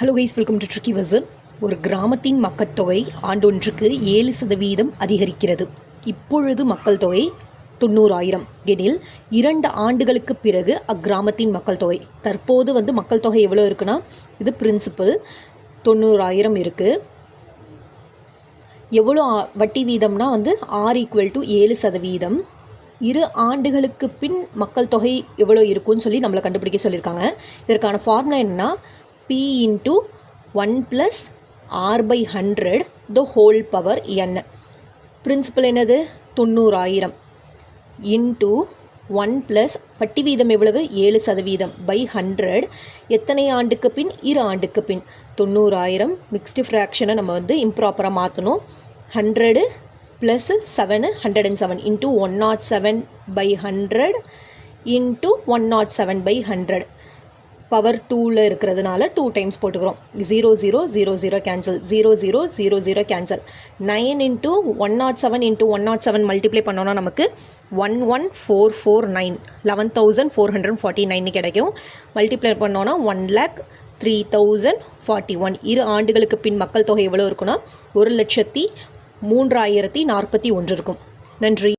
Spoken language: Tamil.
Hello guys welcome to tricky வசர் ஒரு கிராமத்தின் மக்கட்தொகை ஆண்டொன்றுக்கு ஏழு சதவீதம் அதிகரிக்கிறது. இப்பொழுது மக்கள் தொகை தொண்ணூறாயிரம். எனில் இரண்டு ஆண்டுகளுக்கு பிறகு அக்கிராமத்தின் மக்கள் தொகை. தற்போது வந்து மக்கள் தொகை எவ்வளோ இருக்குன்னா இது பிரின்சிபல் தொண்ணூறாயிரம் இருக்குது எவ்வளோ ஆ- வட்டி வீதம்னா வந்து ஆர் ஈக்குவல் டு ஏழு சதவீதம். இரு ஆண்டுகளுக்கு பின் மக்கள் தொகை எவ்வளோ இருக்கும்னு சொல்லி நம்மளை கண்டுபிடிக்க சொல்லியிருக்காங்க. இதற்கான ஃபார்முலா என்னன்னா P into one plus R by hundred the whole power N principal என்னது? தொண்ணூறாயிரம். இன்ட்டு ஒன் ப்ளஸ் வட்டி வீதம் எவ்வளவு? ஏழு சதவீதம். பை ஹண்ட்ரட் எத்தனை ஆண்டுக்கு பின்? இரு ஆண்டுக்கு பின். தொண்ணூறாயிரம் மிக்ஸ்டு ஃப்ராக்ஷனை நம்ம வந்து இம்ப்ராப்பராக மாற்றணும் hundred plus seven hundred and seven into one nought seven by hundred into one nought seven by hundred power டூவில் இருக்கிறதுனால டூ டைம்ஸ் போட்டுக்கிறோம். Zero zero zero zero cancel zero zero zero zero cancel nine into one nought seven into one nought seven multiply பண்ணோன்னா நமக்கு one one four four nine eleven thousand four hundred forty nine கிடைக்கும். மல்டிப்ளை பண்ணோன்னா one lakh three thousand forty one இரு ஆண்டுகளுக்கு பின் மக்கள் தொகை எவ்வளோ இருக்குன்னா? ஒரு லட்சத்தி மூன்றாயிரத்தி நாற்பத்தி ஒன்று இருக்கும். நன்றி.